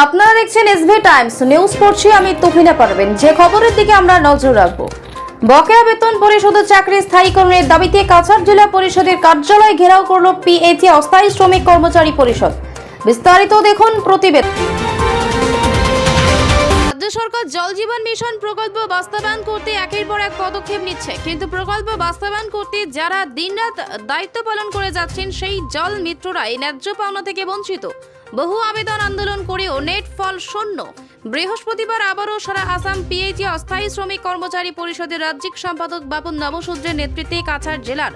আপনারা দেখছেন SV Times news পড়ছি আমি তুহিনা পারবেন যে খবরের দিকে আমরা নজর রাখব। বকেয়া বেতন পরিশোধ চাকরি স্থায়ীকরণের দাবিতে কাছাড় জেলা পরিষদের কার্যালয় ঘেরাও করল পিএইচি অস্থায়ী শ্রমিক কর্মচারী পরিষদ। বিস্তারিত দেখুন প্রতিবেদন। রাজ্য সরকার জল জীবন মিশন প্রকল্প বাস্তবায়ন করতে একের পর এক পদক্ষেপ নিচ্ছে। কিন্তু প্রকল্প বাস্তবায়ন করতে যারা দিনরাত দায়িত্ব পালন করে যাচ্ছেন, সেই জল মিত্ররাই ন্যায্য পাওনা থেকে বঞ্চিত। বহু আবেদন আন্দোলন করেও নেট ফল শূন্য। বৃহস্পতিবার আবারও সারা আসাম পিএইচি অস্থায়ী শ্রমিক কর্মচারী পরিষদের রাজ্যিক সম্পাদক বাপন নবসূদ্রের নেতৃত্বে কাছাড় জেলার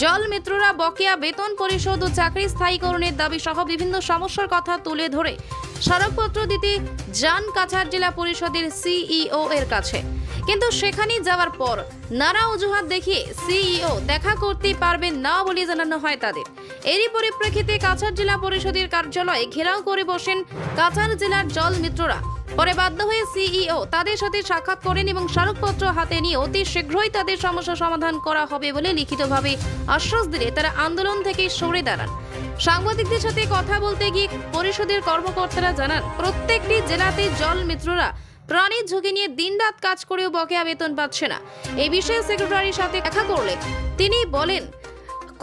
জল মিত্ররা বকেয়া বেতন পরিশোধ ও চাকরি স্থায়ীকরণের দাবি সহ বিভিন্ন সমস্যার কথা তুলে ধরে। স্মারকপত্র দিতে যান কাছাড় জেলা পরিষদের সিইও এর কাছে। কিন্তু সেখানে যাওয়ার পর নানা অজুহাত দেখিয়ে সিইও দেখা করতে পারবেন না বলে জানানো হয় তাদের। এরই পরিপ্রেক্ষিতে কাছাড় জেলা পরিষদের কার্যালয়ে ঘেরাও করে বসেন কাছাড় জেলার জল মিত্ররা। পরে বাধ্য হয়ে সিইও তাদের সাথে সাক্ষাৎ করেন এবং স্মারকপত্র হাতে নিয়ে অতি শীঘ্রই তাদের সমস্যা সমাধান করা হবে বলে লিখিতভাবে আশ্বাস দিলে তারা আন্দোলন থেকে সরে দাঁড়ান। সাংবাদিকদের সাথে কথা বলতে গিয়ে পরিষদের কর্মকর্তারা জানান, প্রত্যেকটি জেলাতে জল মিত্ররা প্রাণীর ঝুঁকি নিয়ে দিনরাত কাজ করেও বকেয়া বেতন পাচ্ছে না। এই বিষয়ে সেক্রেটারির সাথে দেখা করলে তিনি বলেন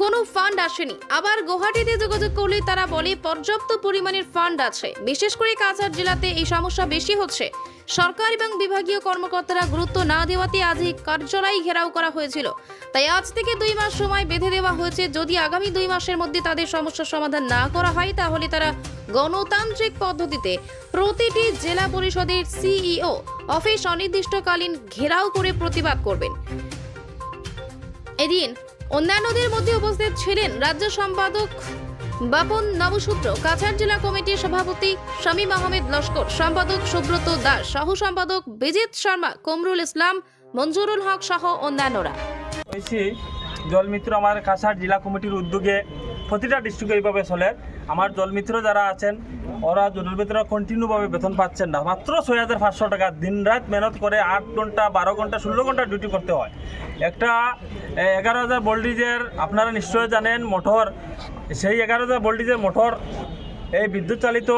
কোনো ফান্ড আসেনি। আবার গুয়াহাটিতে যোগাযোগ করলে তারা বলে, পর্যাপ্ত পরিমাণের ফান্ড আছে। বিশেষ করে কাছাড় জেলাতে এই সমস্যা বেশি হচ্ছে। সরকার এবং বিভাগীয় কর্মকর্তারা গুরুত্ব না দেওয়াতে আজ এই কার্যালয় ঘেরাও করা হয়েছিল। তাই আজ থেকে দুই মাস সময় বেঁধে দেওয়া হয়েছে। যদি আগামী দুই মাসের মধ্যে তাদের সমস্যার সমাধান না করা হয়, তাহলে তারা গণতান্ত্রিক পদ্ধতিতে প্রতিটি জেলা পরিষদের সিইও অফিস অনির্দিষ্টকালীন ঘেরাও করে প্রতিবাদ করবেন। এদিন অন্যান্যদের মধ্যে উপস্থিত ছিলেন রাজ্য সম্পাদক বাপন নবসূত্র, কাছাড় জেলা কমিটির সভাপতি শামীম আহমেদ লস্কর, সম্পাদক সুব্রত দাস, সহ সম্পাদক বিজিত শর্মা, কমরুল ইসলাম, মঞ্জুরুল হক সহ অন্যান্যরা। জলমিত্র আমার কাছাড় জেলা কমিটির উদ্যোগে প্রতিটা ডিস্ট্রিক্টে এইভাবে চলে। আমার জলমিত্র যারা আছেন ওরা জলমিত্ররা কন্টিনিউভাবে বেতন পাচ্ছেন না। মাত্র ছয় হাজার পাঁচশো টাকা দিন রাত মেহনত করে আট ঘণ্টা, বারো ঘণ্টা, ষোলো ঘণ্টা ডিউটি করতে হয়। একটা এগারো হাজার ভোল্টেজের আপনারা নিশ্চয় জানেন মোটর সেই এগারো হাজার ভোল্টেজের মোটর এই বিদ্যুৎ চালিত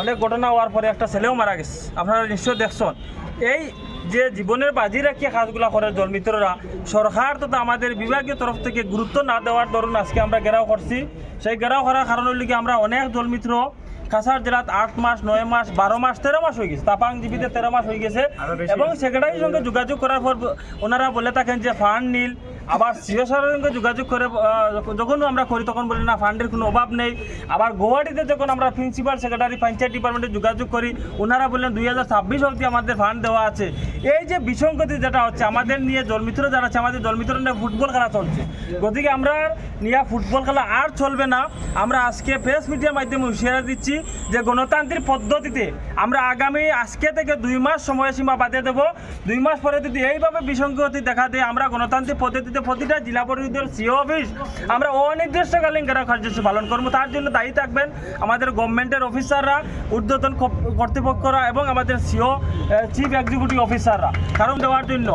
অনেক ঘটনা হওয়ার পরে একটা ছেলেও মারা গেছে। আপনারা নিশ্চয় দেখছেন। এই যে জীবনের বাজি রাখিয়ে কাজগুলো করে জলমিত্ররা সরকার তথা আমাদের বিভাগীয় তরফ থেকে গুরুত্ব না দেওয়ার দরুন আজকে আমরা ঘেরাও করছি। সেই ঘেরাও করার কারণের লিগে আমরা অনেক জলমিত্র কাছাড় জেলাত আট মাস নয় মাস বারো মাস তেরো মাস হয়ে গেছে। তাপাং জিবিতে তেরো মাস হয়ে গেছে। এবং সেক্রেটারির সঙ্গে যোগাযোগ করার পর ওনারা বলে থাকেন যে ফান্ড নীল আবার সিও সঙ্গে যোগাযোগ করে যখন আমরা করি, তখন বলি, না, ফান্ডের কোনো অভাব নেই। আবার গুয়াহাটিতে যখন আমরা প্রিন্সিপাল, সেক্রেটারি, পঞ্চায়েত ডিপার্টমেন্টে যোগাযোগ করি, ওনারা বললেন, দুই হাজার ছাব্বিশ অবধি আমাদের ফান্ড দেওয়া আছে। এই যে বিসঙ্গতি যেটা হচ্ছে, আমাদের নিয়ে জলমিত্র যারা আছে, আমাদের জলমিত্র নিয়ে ফুটবল খেলা চলছে। গতিকে আমরা নিয়ে ফুটবল খেলা আর চলবে না। আমরা আজকে প্রেস মিডিয়ার মাধ্যমে হুঁশিয়ারি দিচ্ছি যে, গণতান্ত্রিক পদ্ধতিতে আমরা আগামী আজকে থেকে দুই মাস সময়সীমা বাদে দেব। দুই মাস পরে যদি এইভাবে বিসঙ্গতি দেখা দেয়, আমরা গণতান্ত্রিক পদ্ধতিতে প্রতিটা জেলা পরিষদের সিও অফিস আমরা অনির্দিষ্টকালীন ঘেরাও কার্যসূচি পালন করব, তার জন্য দায়ী থাকবেন আমাদের গভর্নমেন্টের অফিসাররা ঊর্ধ্বতন কর্তৃপক্ষরা এবং আমাদের সিও চিফ এক্সিকিউটিভ অফিসাররা কারণ দেওয়ার জন্য,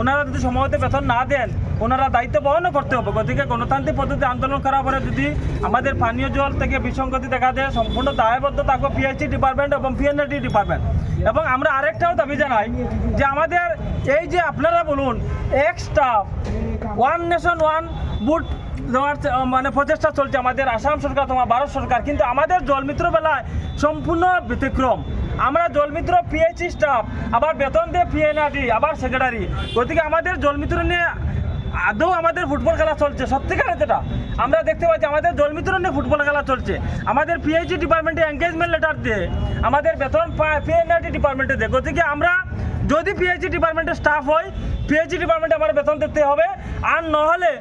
ওনারা যদি সময়তে বেতন না দেন, ওনারা দায়িত্ব বহনও করতে হবে। গতিকে গণতান্ত্রিক পদ্ধতি আন্দোলন করার পরে যদি আমাদের পানীয় জল থেকে বিসঙ্গতি দেখা দেয়, সম্পূর্ণ দায়বদ্ধ থাকবে পিএইচি ডিপার্টমেন্ট এবং পিএনএডি ডিপার্টমেন্ট এবং আমরা আরেকটাও দাবি জানাই যে আমাদের এই যে আপনারা বলুন এক স্টাফ ওয়ান নেশন ওয়ান বুট দেওয়ার মানে প্রচেষ্টা চলছে আমাদের। আসাম সরকার তোমার, ভারত সরকার। কিন্তু আমাদের জলমিত্র বেলায় সম্পূর্ণ ব্যতিক্রম। আমরা জলমিত্র পিএইচি স্টাফ আবার বেতন দিয়ে পিএনআরডি আবার সেক্রেটারি গতিকে আমাদের জলমিত্র নিয়ে আদৌ আমাদের ফুটবল খেলা চলছে। সত্যিকারের যেটা, আমরা দেখতে পাচ্ছি আমাদের জলমিত্র নিয়ে ফুটবল খেলা চলছে। আমাদের পিএইচডি ডিপার্টমেন্টে এঙ্গেজমেন্ট লেটার দিয়ে, আমাদের বেতন পিএনআরডি ডিপার্টমেন্টে দেয়। গতিকে আমরা যদি পিএইচডি ডিপার্টমেন্টের স্টাফ হয় পিএইচডি ডিপার্টমেন্টে আমার বেতন দিতে হবে। আর নহলে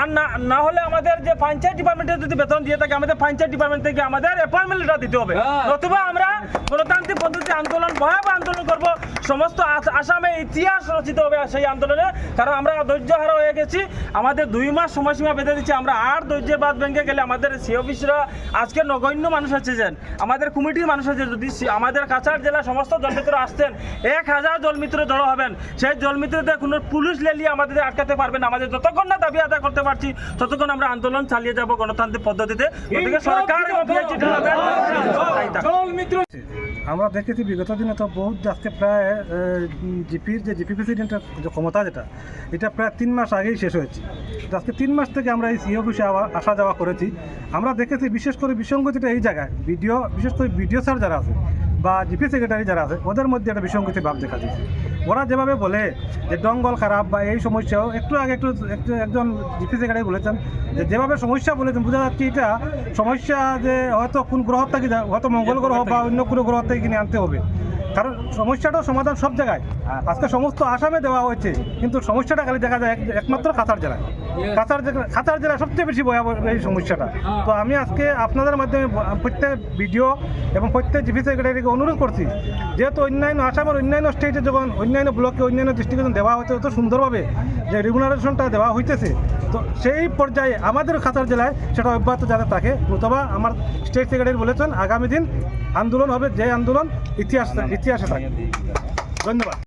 আর না হলে আমাদের যে পঞ্চায়েত ডিপার্টমেন্টে যদি বেতন দিয়ে থাকে আমাদের পঞ্চায়েত ডিপার্টমেন্ট থেকে আমাদের অ্যাপয়েন্টমেন্ট লেটার দিতে হবে। নতুবা আমরা গণতান্ত্রিক পদ্ধতি আন্দোলন ভয়াবহ আন্দোলন করব। সমস্ত আস- আসামে ইতিহাস রচিত হবে সেই আন্দোলনে। কারণ আমরা ধৈর্য হারা হয়ে গেছি। আমাদের দুই মাস সময়সীমা বেঁধে দিচ্ছে আমরা আর ধৈর্যের বাদ ভেঙে গেলে আমাদের সি অফিসরা আজকে নগণ্য মানুষ আছে যেন। আমাদের কমিটির মানুষ আছে যদি আমাদের কাছাড় জেলার সমস্ত জলমিত্র আসতেন এক হাজার জলমিত্র জড়ো হবেন। সেই জলমিত্রদের কোনো পুলিশ লেলিয়ে আমাদের আটকাতে পারবেন না। আমাদের যতক্ষণ না দাবি আদায় করতে পারছি ততক্ষণ আমরা আন্দোলন চালিয়ে যাব গণতান্ত্রিক পদ্ধতিতে। সরকার এবং আমরা দেখেছি বিগত দিনে তো বহুত আজকে প্রায় জিপির যে জিপি প্রেসিডেন্টের যে ক্ষমতা যেটা, এটা প্রায় তিন মাস আগেই শেষ হয়েছে। আজকে তিন মাস থেকে আমরা এই সি অফিসে আসা যাওয়া করেছি। আমরা দেখেছি বিশেষ করে বিসঙ্গতিটা এই জায়গায়, বিডিও, বিশেষ করে বিডিও স্যার যারা আছে, বা জিপি সেক্রেটারি যারা আছে, ওদের মধ্যে একটা বিসঙ্গতি ভাব দেখা দিয়েছে। ওরা যেভাবে বলে যে জঙ্গল খারাপ বা এই সমস্যাও, একটু আগে একটু একজন জিপি সেক্রেটারি বলেছেন যে যেভাবে সমস্যা বলেছেন, বোঝা যাচ্ছে এটা সমস্যা যে হয়তো কোন গ্রহ থেকে হয়তো মঙ্গল গ্রহ বা অন্য কোনো গ্রহ থেকে কিনে আনতে হবে। কারণ সমস্যাটাও সমাধান সব জায়গায়। আজকে সমস্ত আসামে দেওয়া হয়েছে, কিন্তু সমস্যাটা খালি দেখা যায় এক- একমাত্র কাতার জেলায়। কাছাড় জেলা কাছাড় জেলা সবচেয়ে বেশি ভয়াবহ এই সমস্যাটা। তো আমি আজকে আপনাদের মাধ্যমে প্রত্যেক ভিডিও এবং প্রত্যেক জিপি সেক্রেটারিকে অনুরোধ করছি যেহেতু অন্যান্য আসামের অন্যান্য স্টেটে যখন অন্যান্য ব্লকে অন্যান্য ডিস্ট্রিক্টে যখন দেওয়া হচ্ছে অত সুন্দরভাবে যে রেগুলারেশনটা দেওয়া হইতেছে তো সেই পর্যায়ে আমাদের খাতার জেলায় সেটা অব্যাহত যাতে থাকে নতুবা আমার স্টেট সেক্রেটারি বলেছেন আগামী দিন আন্দোলন হবে যে আন্দোলন ইতিহাস ইতিহাসে থাকে ধন্যবাদ।